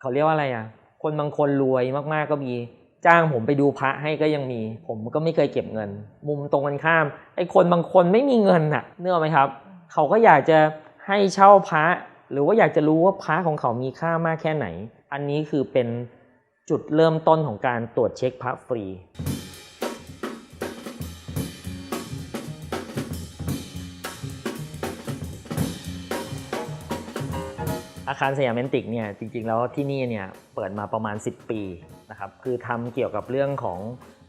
เขาเรียกว่าอะไรอะ คนบางคนรวยมากๆก็มี จ้างผมไปดูพระให้ก็ยังมี ผมก็ไม่เคยเก็บเงิน มุมตรงกันข้าม ไอ้คนบางคนไม่มีเงินน่ะเนื้อไหมครับ เขาก็อยากจะให้เช่าพระ หรือว่าอยากจะรู้ว่าพระของเขามีค่ามากแค่ไหน อันนี้คือเป็นจุดเริ่มต้นของการตรวจเช็คพระฟรี อาคารสยามเมนติกเนี่ยจริงๆแล้วที่นี่เนี่ยเปิดมาประมาณ 10 ปีนะครับคือทำเกี่ยวกับเรื่องของ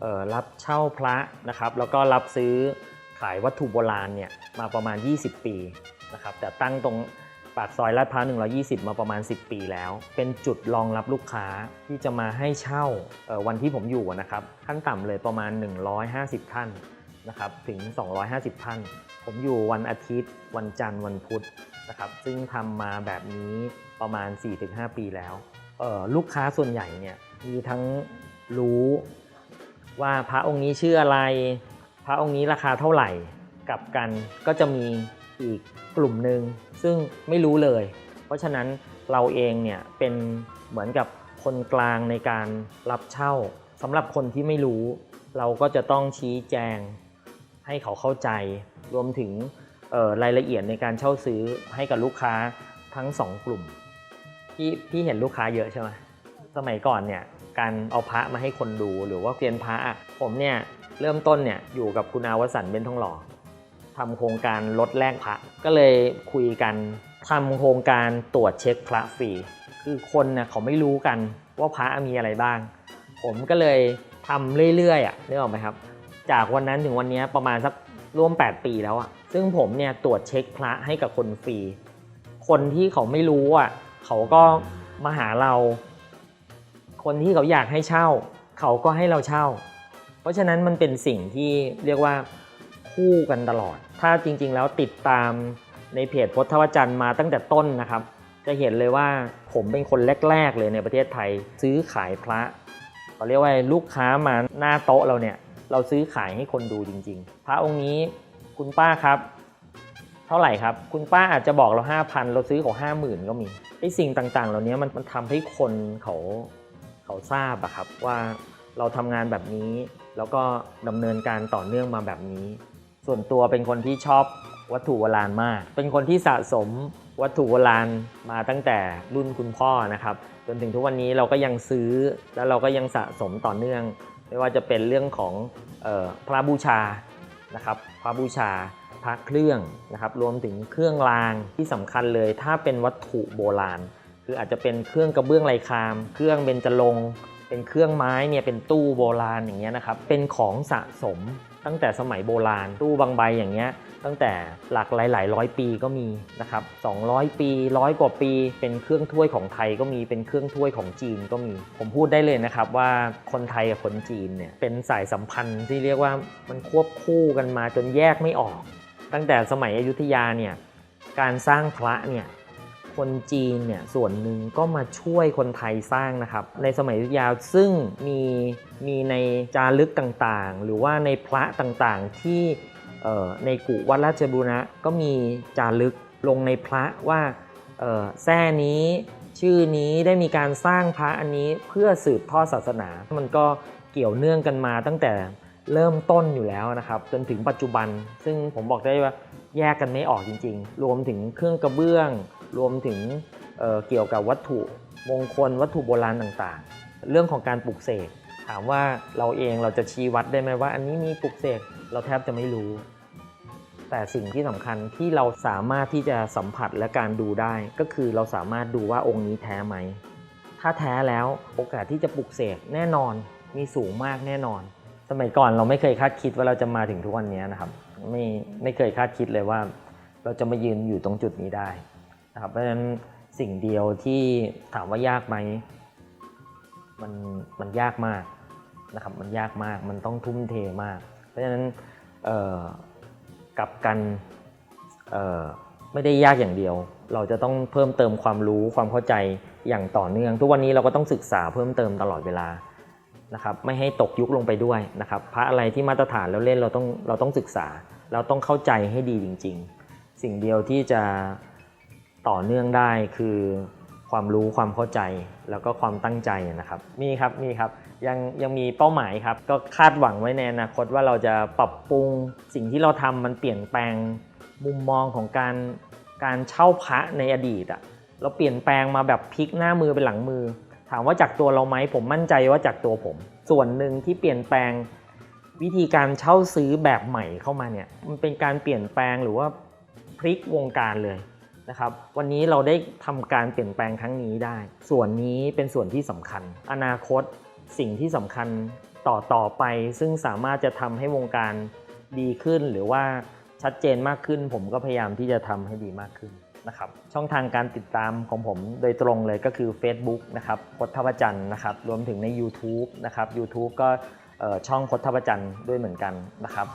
ออรับเช่าพระนะครับแล้วก็รับซื้อขายวัตถุโบราณเนี่ยมาประมาณ 20 ปีนะครับแต่ตั้งตรงปากซอยลาดพร้าว120 มาประมาณ 10 ปีแล้ว เป็นจุดรองรับลูกค้าที่จะมาให้เช่าวันที่ผมอยู่นะครับขั้นต่ำเลยประมาณ 150 ท่าน นะครับถึง 250 ท่าน ผมอยู่วันอาทิตย์ วันจันทร์วันพุธนะครับซึ่งทำมาแบบนี้ประมาณ 4-5 ปีแล้ว ลูกค้าส่วนใหญ่เนี่ยมีทั้งรู้ว่าพระองค์นี้ชื่ออะไร พระองค์นี้ราคาเท่าไหร่กับกันก็จะมีอีกกลุ่มหนึ่งซึ่งไม่รู้เลย เพราะฉะนั้นเราเองเนี่ยเป็นเหมือนกับคนกลางในการรับเช่าสำหรับคนที่ไม่รู้ เราก็จะต้องชี้แจง ให้เขาเข้าใจ รวมถึงรายละเอียดในการเช่าซื้อให้กับลูกค้าทั้งสองกลุ่มพี่พี่เห็นลูกค้าเยอะใช่ไหมสมัยก่อนเนี่ยการเอาพระมาให้คนดูหรือว่าเรียนพระผมเนี่ยเริ่มต้นเนี่ยอยู่กับคุณอาวสันเบนทองหล่อทำโครงการลดแลกพระก็เลยคุยกันทำโครงการตรวจเช็คพระฟรีคือคนเน่ยเขาไม่รู้กันว่าพระมีอะไรบ้าง ผมก็เลยทำเรื่อยๆอะนึกออกไหมครับ จากวันนั้นถึงวันนี้ประมาณสักร่วม 8 ปีแล้วอะซึ่งผมเนี่ยตรวจเช็คพระให้กับคนฟรี คนที่เขาไม่รู้อะเขาก็มาหาเรา คนที่เขาอยากให้เช่า เขาก็ให้เราเช่า เพราะฉะนั้นมันเป็นสิ่งที่เรียกว่าคู่กันตลอด ถ้าจริง ๆ แล้วติดตามในเพจพจน์ทวจันทร์มาตั้งแต่ต้นนะครับ จะเห็นเลยว่าผมเป็นคนแรก ๆ เลยในประเทศไทย ซื้อขายพระเขาเรียกว่าลูกค้ามาหน้าโต๊ะเราเนี่ย เราซื้อขายให้คนดูจริง ๆ พระองค์นี้คุณป้าครับ เท่าไหร่ครับ คุณป้าอาจจะบอกเรา5,000เราซื้อเขา50,000ก็มีไอ้สิ่งต่างๆ เหล่านี้มันมันทำให้คนเขาเขาทราบอะครับว่าเราทำงานแบบนี้ แล้วก็ดำเนินการต่อเนื่องมาแบบนี้ ส่วนตัวเป็นคนที่ชอบวัตถุโบราณมาก เป็นคนที่สะสมวัตถุโบราณมาตั้งแต่รุ่นคุณพ่อนะครับ จนถึงทุกวันนี้เราก็ยังซื้อแล้วเราก็ยังสะสมต่อเนื่อง ไม่ว่าจะเป็นเรื่องของออพระบูชานะครับพระบูชาพระเครื่องนะครับรวมถึงเครื่องรางที่สำคัญเลย ถ้าเป็นวัตถุโบราณ คืออาจจะเป็นเครื่องกระเบื้องลายคาม เครื่องเบญจรงค์ เป็นเครื่องไม้เนี่ยเป็นตู้โบราณอย่างเงี้ยนะครับเป็นของสะสมตั้งแต่สมัยโบราณ ตู้บางใบอย่างเงี้ยตั้งแต่หลักหลายๆร้อยปีก็มีนะครับ200 ปีร้อยกว่าปี เป็นเครื่องถ้วยของไทยก็มีเป็นเครื่องถ้วยของจีนก็มี ผมพูดได้เลยนะครับว่าคนไทยกับคนจีนเนี่ยเป็นสายสัมพันธ์ที่เรียกว่ามันควบคู่กันมาจนแยกไม่ออก ตั้งแต่สมัยอยุธยาเนี่ยการสร้างพระเนี่ย คนจีนเนี่ยส่วนหนึ่งก็มาช่วยคนไทยสร้างนะครับ ในสมัยยุธยาซึ่งมีมีในจารึกต่างๆ หรือว่าในพระต่างๆที่ในกุวัดราชบุรณะก็มีจารึกลงในพระว่าแท่นี้ชื่อนี้ได้มีการสร้างพระอันนี้เพื่อสืบทอดศาสนา มันก็เกี่ยวเนื่องกันมาตั้งแต่ เริ่มต้นอยู่แล้วนะครับ จนถึงปัจจุบัน ซึ่งผมบอกได้ว่าแยกกันไม่ออกจริง ๆ รวมถึงเครื่องกระเบื้อง รวมถึงเเกี่ยวกับวัตถุมงคล วัตถุโบราณต่างๆ เรื่องของการปลูกเสกถามว่าเราเองเราจะชี้วัดได้ไหมว่า อันนี้มีปลูกเสกเราแทบจะไม่รู้ แต่สิ่งที่สำคัญที่เราสามารถที่จะสัมผัสและการดูได้ ก็คือเราสามารถดูว่าองค์นี้แท้ไหม ถ้าแท้แล้วโอกาสที่จะปลุกเสกแน่นอนมีสูงมากแน่นอน สมัยก่อนเราไม่เคยคาดคิดว่าเราจะมาถึงทุกวันนี้นะครับ ไม่ไม่เคยคาดคิดเลยว่า เราจะมายืนอยู่ตรงจุดนี้ได้นะครับเพราะฉะนั้นสิ่งเดียวที่ถามว่ายากไหมมันมันยากมากนะครับมันยากมากมันต้องทุ่มเทมาก เพราะฉะนั้นกลับกันไม่ได้ยากอย่างเดียว เราจะต้องเพิ่มเติมความรู้ความเข้าใจอย่างต่อเนื่อง ทุกวันนี้เราก็ต้องศึกษาเพิ่มเติมตลอดเวลา นะครับไม่ให้ตกยุคลงไปด้วยนะครับพระอะไรที่มาตรฐานแล้วเล่นเราต้องเราต้องศึกษา เราต้องเข้าใจให้ดีจริง ๆ สิ่งเดียวที่จะต่อเนื่องได้คือความรู้ความเข้าใจแล้วก็ความตั้งใจนะครับ มีครับมีครับยังยังมีเป้าหมายครับ ก็คาดหวังไว้ในอนาคตว่าเราจะปรับปรุงสิ่งที่เราทำมันเปลี่ยนแปลงมุมมองของการการเช่าพระในอดีตอะเราเปลี่ยนแปลงมาแบบพลิกหน้ามือเป็นหลังมือ ถามว่าจากตัวเราไหมผมมั่นใจว่าจากตัวผม ส่วนหนึ่งที่เปลี่ยนแปลงวิธีการเช่าซื้อแบบใหม่เข้ามาเนี่ยมันเป็นการเปลี่ยนแปลงหรือว่าพลิกวงการเลยนะครับ วันนี้เราได้ทำการเปลี่ยนแปลงครั้งนี้ได้ ส่วนนี้เป็นส่วนที่สำคัญ อนาคตสิ่งที่สำคัญต่อต่อไป ซึ่งสามารถจะทำให้วงการดีขึ้น หรือว่าชัดเจนมากขึ้น ผมก็พยายามที่จะทำให้ดีมากขึ้น นะครับช่องทางการติดตามของผมโดยตรงเลยก็คือ Facebook นะครับพจทวจันทร์นะครับรวมถึงใน YouTube นะครับ YouTube ก็ช่องพจทวจันทร์ด้วยเหมือนกันนะครับ